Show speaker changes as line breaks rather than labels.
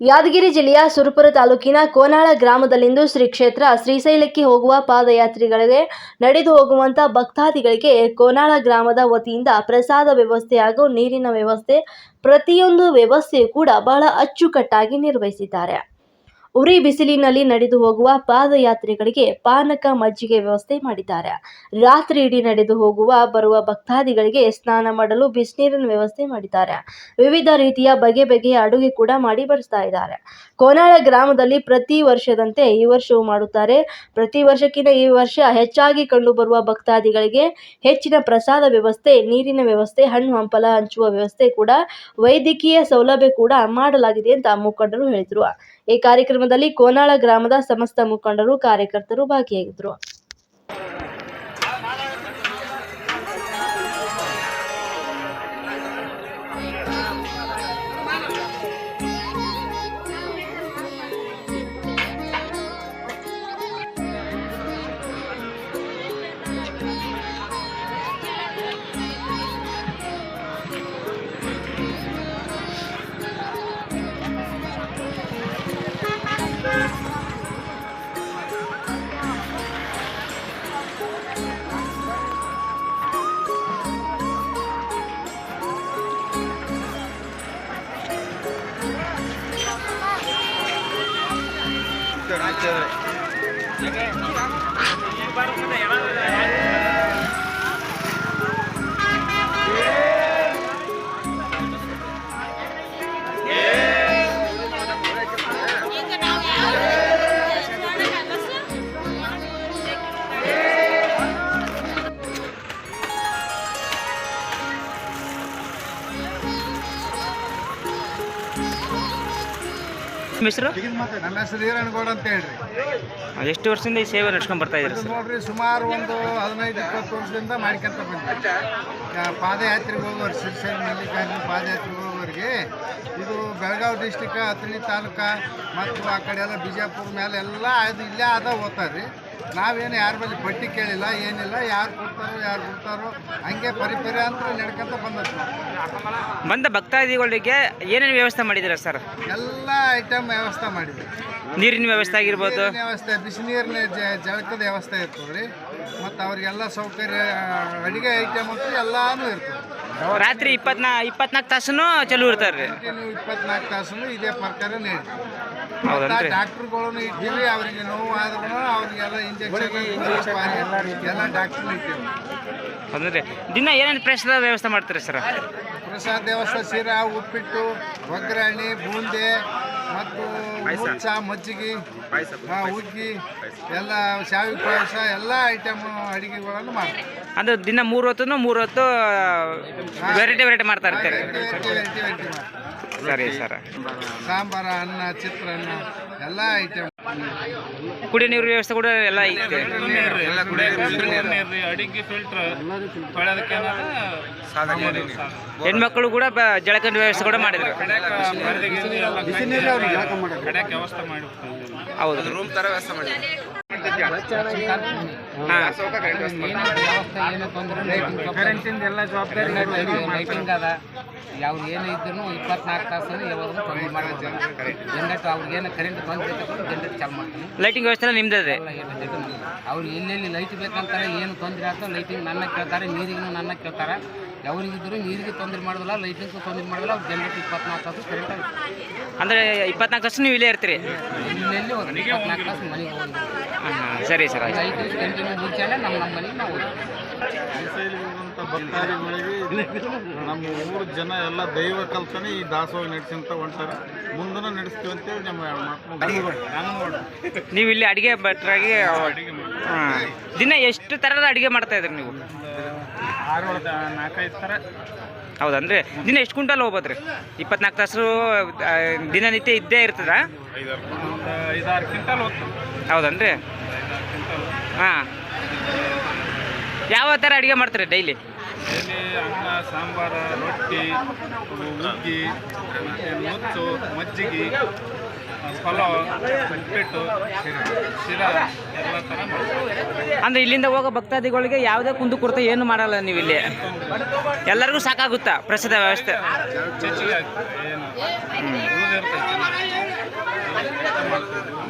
ಯಾದಗಿರಿ ಜಿಲ್ಲೆಯ ಸುರಪುರ ತಾಲೂಕಿನ ಕೋನಾಳ ಗ್ರಾಮದಲ್ಲಿಂದು ಶ್ರೀ ಕ್ಷೇತ್ರ ಶ್ರೀಶೈಲಕ್ಕೆ ಹೋಗುವ ಪಾದಯಾತ್ರಿಗಳಿಗೆ ನಡೆದು ಹೋಗುವಂತ ಭಕ್ತಾದಿಗಳಿಗೆ ಕೋನಾಳ ಗ್ರಾಮದ ವತಿಯಿಂದ ಪ್ರಸಾದ ವ್ಯವಸ್ಥೆ ಹಾಗೂ ನೀರಿನ ವ್ಯವಸ್ಥೆ ಪ್ರತಿಯೊಂದು ವ್ಯವಸ್ಥೆಯೂ ಕೂಡ ಬಹಳ ಅಚ್ಚುಕಟ್ಟಾಗಿ ನಿರ್ವಹಿಸಿದ್ದಾರೆ. ಉರಿ ಬಿಸಿಲಿನಲ್ಲಿ ನಡೆದು ಹೋಗುವ ಪಾದಯಾತ್ರಿಗಳಿಗೆ ಪಾನಕ ಮಜ್ಜಿಗೆ ವ್ಯವಸ್ಥೆ ಮಾಡಿದ್ದಾರೆ. ರಾತ್ರಿ ಇಡೀ ನಡೆದು ಹೋಗುವ, ಬರುವ ಭಕ್ತಾದಿಗಳಿಗೆ ಸ್ನಾನ ಮಾಡಲು ಬಿಸಿನೀರಿನ ವ್ಯವಸ್ಥೆ ಮಾಡಿದ್ದಾರೆ. ವಿವಿಧ ರೀತಿಯ ಬಗೆ ಬಗೆಯ ಅಡುಗೆ ಕೂಡ ಮಾಡಿ ಬಡಿಸ್ತಾ ಇದ್ದಾರೆ. ಕೋನಾಳ ಗ್ರಾಮದಲ್ಲಿ ಪ್ರತಿ ವರ್ಷದಂತೆ ಈ ವರ್ಷವೂ ಮಾಡುತ್ತಾರೆ. ಪ್ರತಿ ವರ್ಷಕ್ಕಿಂತ ಈ ವರ್ಷ ಹೆಚ್ಚಾಗಿ ಕಂಡುಬರುವ ಭಕ್ತಾದಿಗಳಿಗೆ ಹೆಚ್ಚಿನ ಪ್ರಸಾದ ವ್ಯವಸ್ಥೆ, ನೀರಿನ ವ್ಯವಸ್ಥೆ, ಹಣ್ಣು ಹಂಪಲ ಹಂಚುವ ವ್ಯವಸ್ಥೆ ಕೂಡ ವೈದ್ಯಕೀಯ ಸೌಲಭ್ಯ ಕೂಡ ಮಾಡಲಾಗಿದೆ ಅಂತ ಮುಖಂಡರು ಹೇಳಿದರು. ಈ ಕಾರ್ಯಕ್ರಮದಲ್ಲಿ ಕೋನಾಳ ಗ್ರಾಮದ ಸಮಸ್ತ ಮುಖಂಡರು ಕಾರ್ಯಕರ್ತರು ಭಾಗಿಯಾಗಿದ್ದರು. chơi đã chơi.
ನಿಮ್ಮ ಹೆಸರು?
ನನ್ನ ಹೆಸರು ಈರಣ್ಣಗೌಡ ಅಂತ ಹೇಳ್ರಿ.
ಎಷ್ಟು ವರ್ಷದಿಂದ ಈ ಸೇವೆ ನಡ್ಸ್ಕೊಂಡ್ ಬರ್ತಾ ಇದ್ದೀರಿ ಸರ್?
ನೋಡ್ರಿ ಸುಮಾರು ಒಂದು ಹದಿನೈದು ಇಪ್ಪತ್ತು ವರ್ಷದಿಂದ ಮಾಡ್ಕೊಂತ ಬಂದ್ರಿ ಪಾದಯಾತ್ರೆಗೆ ಹೋಗೋರು ಸಿರ್ಸೈಲ್ ಮಲ್ಲಿಕಾರ್ಜುನ ಪಾದಯಾತ್ರೆಗೆ ಹೋಗೋರಿಗೆ ಇದು ಬೆಳಗಾವಿ ಡಿಸ್ಟಿಕ್ ಹತ್ತನೇ ತಾಲೂಕ ಮತ್ತು ಆ ಕಡೆ ಎಲ್ಲ ಬಿಜಾಪುರ ಮೇಲೆ ಎಲ್ಲ ಇಲ್ಲೇ ಆದ ಓದ್ತಾರೆ ನಾವೇನು ಯಾರ ಬಳಿ ಪಟ್ಟಿ ಕೇಳಿಲ್ಲ ಏನಿಲ್ಲ ಯಾರು ಕೊಡ್ತಾರೋ ಯಾರು ಬಿಡ್ತಾರೋ ಹಂಗೆ ಪರಿಪರಿ ಅಂತ ನಡ್ಕೊಂತ ಬಂದದ್ದು
ಬಂದ ಭಕ್ತಾದಿಗಳಿಗೆ ಏನೇನು ವ್ಯವಸ್ಥೆ ಮಾಡಿದ್ದೀರಾ ಸರ್?
ಎಲ್ಲ ಐಟಮ್ ವ್ಯವಸ್ಥೆ ಮಾಡಿದ್ವಿ
ನೀರಿನ ವ್ಯವಸ್ಥೆ ಆಗಿರ್ಬೋದು.
ನೀರಿನ ವ್ಯವಸ್ಥೆ ಬಿಸಿ ನೀರಿನ ಜಳಕದ ವ್ಯವಸ್ಥೆ ಇರ್ತದೆ ರೀ. ಮತ್ತು ಅವ್ರಿಗೆಲ್ಲ ಸೌಕರ್ಯ ಅಡುಗೆ ಐಟಮ್ ಅಂತ ಎಲ್ಲಾನು ಇರ್ತದೆ.
ರಾತ್ರಿ ಇಪ್ಪತ್ನಾ ಇಪ್ಪತ್ನಾಲ್ಕು ತಾಸು ಚಲೋ ಇರ್ತಾರೆ
ಇಪ್ಪತ್ನಾಲ್ಕು ತಾಸು ಇದೇ ಪ್ರಕಾರ ನೀಡಿ
ಹೌದನ್ರಿ
ಡಾಕ್ಟ್ರುಗಳನ್ನು ಇಟ್ಟಿವಿ ಅವರಿಗೆ ನೋವು ಆದ್ರೂ ಅವ್ರಿಗೆಲ್ಲ ಇಂಜೆಕ್ಷನ್ ಎಲ್ಲ ಡಾಕ್ಟ್ರ್ ಇಟ್ಟಿವಿ
ಹೌದನ್ರಿ ದಿನ ಏನೇನು ಪ್ರಸಾದ ವ್ಯವಸ್ಥೆ ಮಾಡ್ತೀರಿ ಸರ್?
ಪ್ರಸಾದ ವ್ಯವಸ್ಥೆ ಶಿರಾ ಉಪ್ಪಿಟ್ಟು ಒಗ್ಗರಣೆ ಬೂಂದೆ ಮತ್ತು ಹುಚ್ಚ ಮಜ್ಜಿಗೆ ಹುಗ್ಗಿ ಎಲ್ಲ ಶಾವಿ ಪಾಯಸ ಎಲ್ಲ ಐಟಮ್ ಅಡಿಗೆಗಳನ್ನು ಮಾಡ್ತಾರೆ
ಅದು ದಿನ ಮೂರು ಹೊತ್ತು ಮೂರು ಹೊತ್ತು ವೆರೈಟಿ ವೆರೈಟಿ ಮಾಡ್ತಾ ಇರ್ತಾರೆ? ಸರಿ ಸರ್.
ಸಾಂಬಾರ ಅನ್ನ ಚಿತ್ರಾನ್ನ ಎಲ್ಲ ಐಟಮ್
ಕುಡಿಯ ನೀರು ವ್ಯವಸ್ಥೆ ಕೂಡ ಎಲ್ಲ ಐತೆ.
ಅಡಿಗೆ ಫಿಲ್ಟರ್
ಹೆಣ್ಮಕ್ಳು ಕೂಡ ಜಳಕಂಡ ವ್ಯವಸ್ಥೆ ಕೂಡ ಮಾಡಿದ್ರು.
ಕಡೆಗೆ ವ್ಯವಸ್ಥೆ ಮಾಡಿ
ಹೌದು. ರೂಮ್ ತರ ವ್ಯವಸ್ಥೆ ಮಾಡಿ
ಕರೆಂಟಿಂದ ಎಲ್ಲ ಜವಾಬ್ದಾರಿ
ಲೈಟಿಂಗ್ ಅದ ಅವ್ರು ಏನು ಇದ್ರು ಇಪ್ಪತ್ನಾಲ್ಕು ತಾಸು ಯಾವಾಗ ತೊಂದರೆ ಮಾಡ್ತಾರೆ ಜನರೇಟ್ ಅವ್ರಿಗೆ ಏನು ಕರೆಂಟ್ ತೊಂದರೆ ಜನರೇಟ್ ಚಾಲು ಮಾಡ್ತಾನೆ
ಲೈಟಿಂಗ್ ವ್ಯವಸ್ಥೆ ಎಲ್ಲ ನಿಮ್ದೇ
ಎಲ್ಲ ಎಲ್ಲ ಜೊತೆ ನಮ್ದು. ಅವ್ರು ಎಲ್ಲೆಲ್ಲಿ ಲೈಟ್ ಬೇಕಂತಾರೆ, ಏನು ತೊಂದರೆ ಆಗ್ತದೆ ಲೈಟಿಂಗ್ ನನ್ನ ಕೇಳ್ತಾರೆ, ನೀರಿಗೂ ನನ್ನ ಕೇಳ್ತಾರೆ ಯಾವ್ರಿಗಿದ್ರು ನೀರಿಗೆ ತೊಂದರೆ ಮಾಡೋದಿಲ್ಲ ಲೈಟಿಂಗ್ ತೊಂದರೆ ಮಾಡೋದಿಲ್ಲ ಅವ್ರು ಜನರೇಟ್ ಇಪ್ಪತ್ನಾಲ್ಕು ತಾಸು ಕರೆಂಟ್
ಅಂದ್ರೆ ಇಪ್ಪತ್ನಾಲ್ಕು ತಾಸು ನೀವು ಇಲ್ಲೇ ಇರ್ತೀರಿ?
ಇಲ್ಲೆಲ್ಲಿ ಹೋಗಿ ಇಪ್ಪತ್ನಾಲ್ಕು ತಾಸು ಮನೆಗೆ ಹೋಗಿ
ಸರಿ ಸರ್ ಆಯ್ತು.
ಲೈಟಿಂಗ್ ಕಂಟಿನ್ಯೂ ಮುಂಚೆನೆ ನಮ್ಮ ನಮ್ಮ ಮನೆಗೆ ನಾವು
ಭಕ್ತಾದಿಗಳಿಗೆ ನಮ್ಮ ಊರು ಜನ ಎಲ್ಲ ದೈವ ಕಲ್ಪನೆ ಈ ದಾಸೋಹ ನಡೆಸಿಂತ ಹೊಂಟಾರೆ. ಮುಂದನ ನಡೆಸ್ತೀವಿ ಅಂತೇಳಿ ನಮ್ಮ
ನೀವು ಇಲ್ಲಿ ಅಡಿಗೆ ಭಟ್ರಾಗಿ ಹಾಂ ದಿನ ಎಷ್ಟು ಥರದ ಅಡಿಗೆ ಮಾಡ್ತಾ ಇದ್ರಿ ನೀವು?
ಆರು ನಾಲ್ಕೈದು ಥರ.
ಹೌದನ್ರಿ? ದಿನ ಎಷ್ಟು ಕ್ವಿಂಟಲ್ ಹೋಗ್ಬೋದ್ರಿ? ಇಪ್ಪತ್ನಾಲ್ಕು ತಾಸು ದಿನನಿತ್ಯ ಇದ್ದೇ ಇರ್ತದ?
ಐದಾರು ಕ್ವಿಂಟಲ್
ಹೌದನ್ರಿ? ಹಾಂ. ಯಾವ ಥರ ಅಡುಗೆ ಮಾಡ್ತೀರಿ ಡೈಲಿ?
ಡೈಲಿ ಅನ್ನ ಸಾಂಬಾರ ರೊಟ್ಟಿ ಹುಗ್ಗಿ ಮತ್ತು ಮುತ್ತು ಮಜ್ಜಿಗೆ ಪಲಾವ್ ಉಪ್ಪಿಟ್ಟು ಶಿರಾ ಎಲ್ಲ ಥರ
ಅಂದ್ರೆ ಇಲ್ಲಿಂದ ಹೋಗೋ ಭಕ್ತಾದಿಗಳಿಗೆ ಯಾವುದೇ ಕುಂದು ಕೊರತೆ ಏನು ಮಾಡಲ್ಲ ನೀವು ಇಲ್ಲಿ ಎಲ್ಲರಿಗೂ ಸಾಕಾಗುತ್ತಾ ಪ್ರಸಾದ ವ್ಯವಸ್ಥೆ?